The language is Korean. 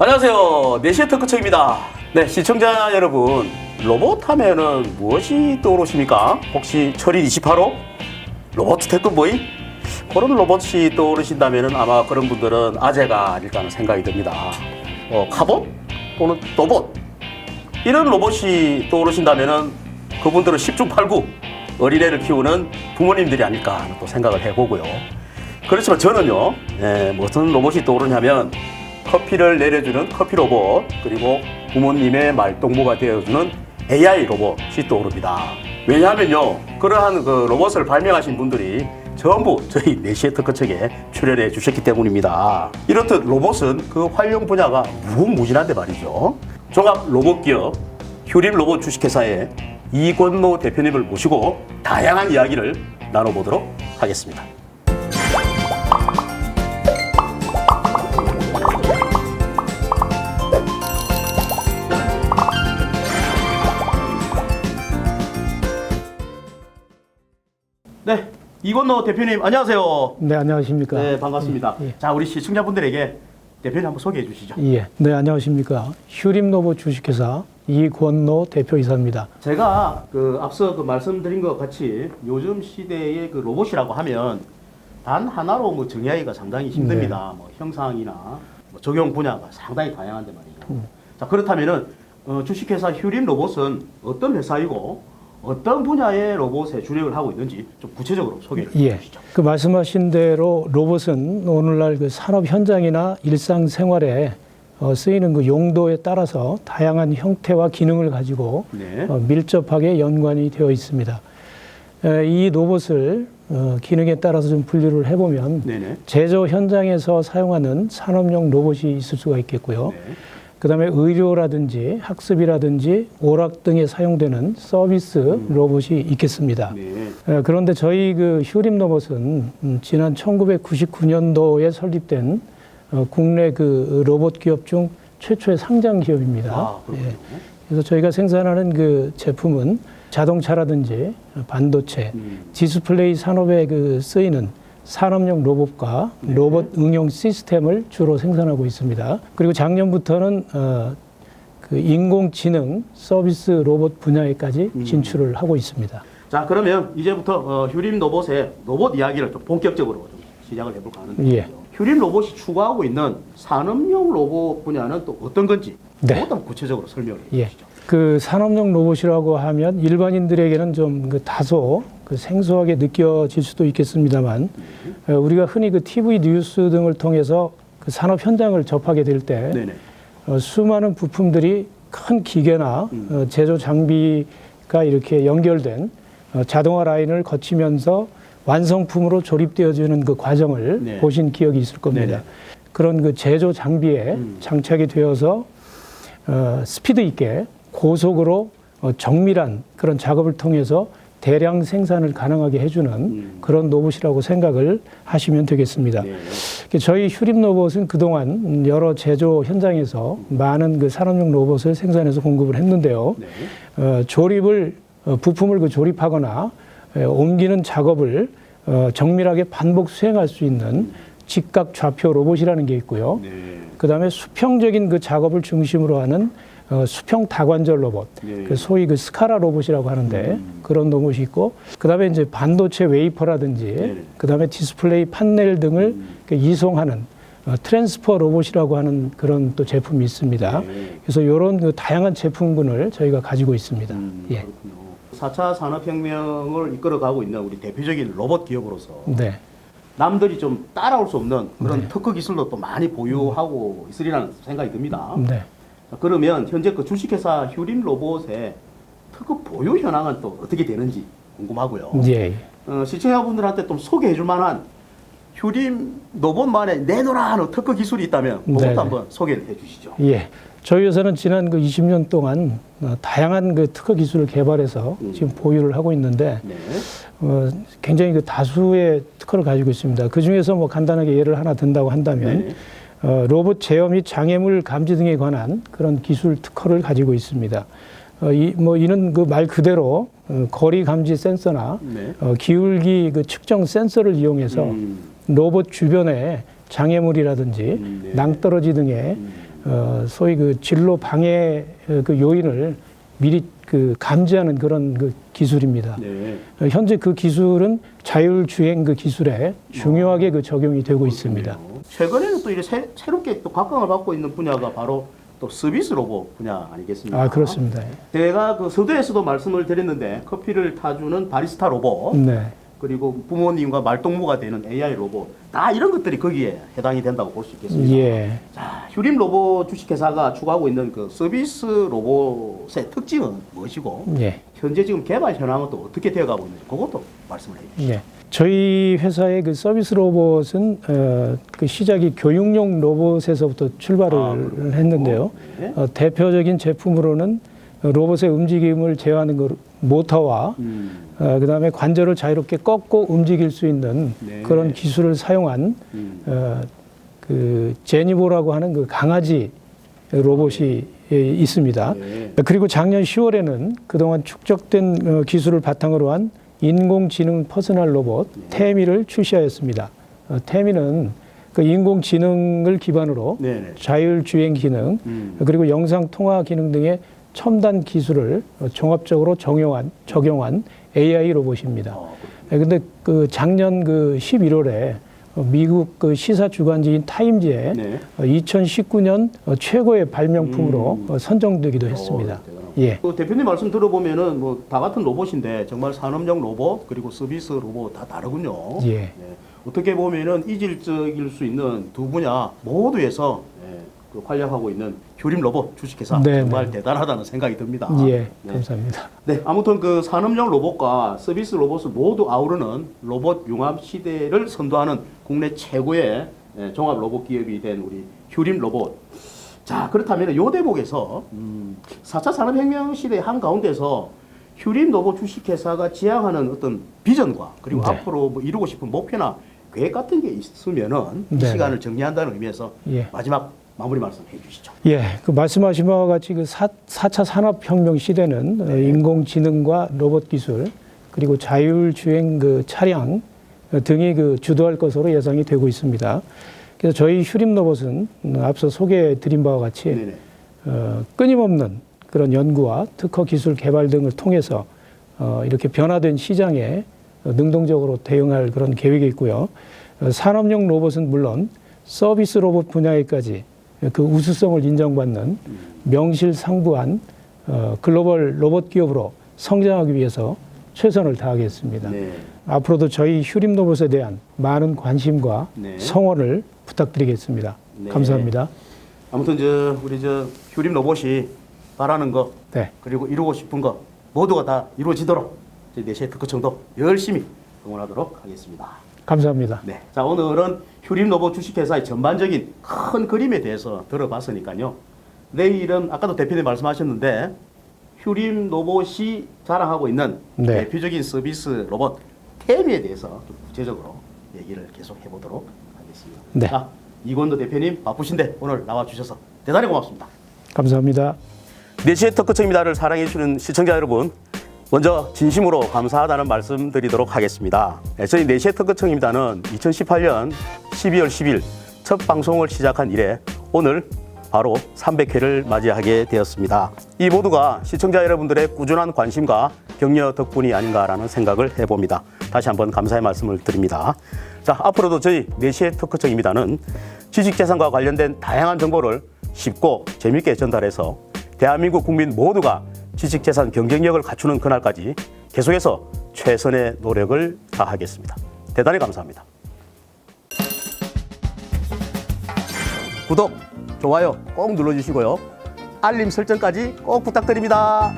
안녕하세요. 네시의 터크청입니다. 네, 시청자 여러분. 로봇 하면은 무엇이 떠오르십니까? 혹시 철인 28호? 로봇 태권보이? 그런 로봇이 떠오르신다면은 아마 그런 분들은 아재가 아닐까 하는 생각이 듭니다. 어, 카봇? 또는 또봇? 이런 로봇이 떠오르신다면은 그분들은 10중 8구 어린애를 키우는 부모님들이 아닐까 또 생각을 해보고요. 그렇지만 저는요, 예, 무슨 로봇이 떠오르냐면 커피를 내려주는 커피 로봇 그리고 부모님의 말동무가 되어주는 AI 로봇이 떠오릅니다. 왜냐하면요, 그러한 그 로봇을 발명하신 분들이 전부 저희 네시의 특허청에 출연해 주셨기 때문입니다. 이렇듯 로봇은 그 활용 분야가 무궁무진한데 말이죠. 종합 로봇 기업 휴림 로봇 주식회사의 이권모 대표님을 모시고 다양한 이야기를 나눠보도록 하겠습니다. 이권모 대표님 안녕하세요. 네, 안녕하십니까. 네, 반갑습니다. 예, 자, 우리 시청자분들에게 대표님 한번 소개해 주시죠. 예. 네, 안녕하십니까. 휴림로봇 주식회사 이권노 대표이사입니다. 제가 그 앞서 그 말씀드린 것 같이 요즘 시대의 그 로봇이라고 하면 단 하나로 뭐 정의하기가 상당히 힘듭니다. 뭐 형상이나 뭐 적용 분야가 상당히 다양한데 말이죠. 자 그렇다면은 어, 주식회사 휴림 로봇은 어떤 회사이고 어떤 분야의 로봇에 주력을 하고 있는지 좀 구체적으로 소개해 예. 주시죠. 그 말씀하신 대로 로봇은 오늘날 그 산업 현장이나 일상생활에 어, 쓰이는 그 용도에 따라서 다양한 형태와 기능을 가지고 네. 어, 밀접하게 연관이 되어 있습니다. 에, 이 로봇을 어, 기능에 따라서 좀 분류를 해보면 네네. 제조 현장에서 사용하는 산업용 로봇이 있을 수가 있겠고요. 네. 그 다음에 의료라든지 학습이라든지 오락 등에 사용되는 서비스 로봇이 있겠습니다. 네. 에, 그런데 저희 그 휴림 로봇은 음, 지난 1999년도에 설립된 어, 국내 그 로봇 기업 중 최초의 상장 기업입니다. 아. 예. 그래서 저희가 생산하는 그 제품은 자동차라든지 반도체, 음. 디스플레이 산업에 그 쓰이는 산업용 로봇과 네. 로봇 응용 시스템을 주로 생산하고 있습니다. 그리고 작년부터는 어, 그 인공지능 서비스 로봇 분야에까지 음. 진출을 하고 있습니다. 자 그러면 이제부터 어, 휴림 로봇의 로봇 이야기를 좀 본격적으로 좀 시작을 해볼까 하는데 예. 휴림 로봇이 추구하고 있는 산업용 로봇 분야는 또 어떤 건지 네. 그것도 구체적으로 설명을 예. 해주시죠. 그 산업용 로봇이라고 하면 일반인들에게는 좀 그 다소 그 생소하게 느껴질 수도 있겠습니다만 어, 우리가 흔히 그 TV 뉴스 등을 통해서 그 산업 현장을 접하게 될때 네네. 어, 수많은 부품들이 큰 기계나 음. 어, 제조 장비가 이렇게 연결된 어, 자동화 라인을 거치면서 완성품으로 조립되어지는 그 과정을 네. 보신 기억이 있을 겁니다. 네네. 그런 그 제조 장비에 음. 장착이 되어서 어, 스피드 있게 고속으로 어, 정밀한 그런 작업을 통해서 대량 생산을 가능하게 해주는 음. 그런 로봇이라고 생각을 하시면 되겠습니다. 네. 저희 휴림 로봇은 그동안 여러 제조 현장에서 많은 그 산업용 로봇을 생산해서 공급을 했는데요. 네. 어, 조립을 어, 부품을 그 조립하거나 에, 옮기는 작업을 어, 정밀하게 반복 수행할 수 있는 직각 좌표 로봇이라는 게 있고요. 네. 그 다음에 수평적인 그 작업을 중심으로 하는 어, 수평 다관절 로봇, 네. 그 소위 그 스카라 로봇이라고 하는데 음. 그런 로봇이 있고, 그 다음에 이제 반도체 웨이퍼라든지, 네네. 그다음에 디스플레이 판넬 등을 음. 그 이송하는 어, 트랜스퍼 로봇이라고 하는 그런 또 제품이 있습니다. 네. 그래서 이런 그 다양한 제품군을 저희가 가지고 있습니다. 음, 예. 그렇군요. 4차 산업혁명을 이끌어가고 있는 우리 대표적인 로봇 기업으로서 네. 남들이 좀 따라올 수 없는 그런 네. 특허 기술도 또 많이 보유하고 있으리라는 생각이 듭니다. 네. 자, 그러면 현재 그 주식회사 휴림 로봇의 특허 보유 현황은 또 어떻게 되는지 궁금하고요. 예. 어, 시청자분들한테 좀 소개해 줄 만한 휴림 로봇만의 내놓으라 하는 특허 기술이 있다면 그것도. 한번 소개를 해 주시죠. 예. 저희 회사는 지난 그 20년 동안 어, 다양한 그 특허 기술을 개발해서 음. 지금 보유를 하고 있는데 네. 어, 굉장히 그 다수의 특허를 가지고 있습니다. 그 중에서 뭐 간단하게 예를 하나 든다고 한다면 네네. 어, 로봇 제어 및 장애물 감지 등에 관한 그런 기술 특허를 가지고 있습니다. 어, 이, 뭐 이는 그 말 그대로 어, 거리 감지 센서나 네. 어, 기울기 그 측정 센서를 이용해서 음, 로봇 주변에 장애물이라든지 음, 네. 낭떠러지 등의 음. 어, 소위 그 진로 방해 어, 그 요인을 미리 그 감지하는 그런 그 기술입니다. 네. 어, 현재 그 기술은 자율주행 그 기술에 중요하게 그 적용이 되고 있습니다. 최근에는 또 이렇게 새, 새롭게 또 각광을 받고 있는 분야가 바로 또 서비스 로봇 분야 아니겠습니까? 아 그렇습니다. 제가 그 서두에서도 말씀을 드렸는데 커피를 타주는 바리스타 로봇 네, 그리고 부모님과 말동무가 되는 AI 로봇 다 이런 것들이 거기에 해당이 된다고 볼 수 있겠습니다. 예, 자, 휴림 로봇 주식회사가 추구하고 있는 그 서비스 로봇의 특징은 무엇이고 예. 현재 지금 개발 현황은 또 어떻게 되어가고 있는지 그것도 말씀을 해주시죠. 예. 저희 회사의 그 서비스 로봇은 어, 그 시작이 교육용 로봇에서부터 출발을 아. 했는데요. 네. 어, 대표적인 제품으로는 로봇의 움직임을 제어하는 그 모터와 음, 어, 그다음에 관절을 자유롭게 꺾고 움직일 수 있는 네. 그런 기술을 사용한 음. 어, 그 제니보라고 하는 그 강아지 로봇이 예, 있습니다. 네. 그리고 작년 10월에는 그동안 축적된 어, 기술을 바탕으로 한 인공지능 퍼스널 로봇 네. 태미를 출시하였습니다. 어, 태미는 그 인공지능을 기반으로 네네. 자율주행 기능 음. 그리고 영상 통화 기능 등의 첨단 기술을 어, 종합적으로 적용한 적용한 AI 로봇입니다. 어, 예, 근데 그 작년 그 11월에 미국 그 시사 주간지인 타임지에 네. 2019년 어, 최고의 발명품으로 음. 어, 선정되기도 했습니다. 어. 예. 그 대표님 말씀 들어보면은 뭐 다 같은 로봇인데 정말 산업용 로봇 그리고 서비스 로봇 다 다르군요. 예. 네. 어떻게 보면은 이질적일 수 있는 두 분야 모두에서 네, 그 활약하고 있는 휴림 로봇 주식회사 네, 정말 네. 대단하다는 생각이 듭니다. 예, 네. 감사합니다. 네, 아무튼 그 산업용 로봇과 서비스 로봇을 모두 아우르는 로봇 융합 시대를 선도하는 국내 최고의 예, 종합 로봇 기업이 된 우리 휴림 로봇. 자, 그렇다면 요 대목에서 음, 4차 산업혁명 시대의 한 가운데서 휴림 로봇 주식회사가 지향하는 어떤 비전과 그리고 네. 앞으로 뭐 이루고 싶은 목표나 계획 같은 게 있으면은 이 네, 시간을 정리한다는 의미에서 예. 마지막 마무리 말씀 해 주시죠. 예, 그 말씀하신 바와 같이 그 사, 4차 산업혁명 시대는 어, 네. 인공지능과 로봇 기술 그리고 자율주행 그 차량 어, 등이 그 주도할 것으로 예상이 되고 있습니다. 그래서 저희 휴림 로봇은 음, 앞서 소개해 드린 바와 같이 네네. 어, 끊임없는 그런 연구와 특허 기술 개발 등을 통해서 어, 이렇게 변화된 시장에 어, 능동적으로 대응할 그런 계획이 있고요. 어, 산업용 로봇은 물론 서비스 로봇 분야에까지 그 우수성을 인정받는 명실상부한 어, 글로벌 로봇 기업으로 성장하기 위해서 최선을 다하겠습니다. 네. 앞으로도 저희 휴림 로봇에 대한 많은 관심과 네. 성원을 부탁드리겠습니다. 네. 감사합니다. 아무튼 저 우리 저 휴림 로봇이 바라는 거 네. 그리고 이루고 싶은 거 모두가 다 이루어지도록 저희 내시의 특허청도 열심히 응원하도록 하겠습니다. 감사합니다. 네. 자 오늘은 휴림 로봇 주식회사의 전반적인 큰 그림에 대해서 들어봤으니까요. 내일은 아까도 대표님 말씀하셨는데 휴림 로봇이 자랑하고 있는 네. 대표적인 서비스 로봇 태미에 대해서 좀 구체적으로 얘기를 계속 해보도록 하겠습니다. 네. 자 이건도 대표님 바쁘신데 오늘 나와주셔서 대단히 고맙습니다. 감사합니다. 4시의 터크청입니다를 사랑해주시는 시청자 여러분, 먼저 진심으로 감사하다는 말씀 드리도록 하겠습니다. 네, 저희 4시의 터크청입니다는 2018년 12월 10일 첫 방송을 시작한 이래 오늘 바로 300회를 맞이하게 되었습니다. 이 모두가 시청자 여러분들의 꾸준한 관심과 격려 덕분이 아닌가라는 생각을 해봅니다. 다시 한번 감사의 말씀을 드립니다. 자, 앞으로도 저희 4시의 토크청입니다는 지식재산과 관련된 다양한 정보를 쉽고 재밌게 전달해서 대한민국 국민 모두가 지식재산 경쟁력을 갖추는 그날까지 계속해서 최선의 노력을 다하겠습니다. 대단히 감사합니다. 구독, 좋아요 꼭 눌러주시고요. 알림 설정까지 꼭 부탁드립니다.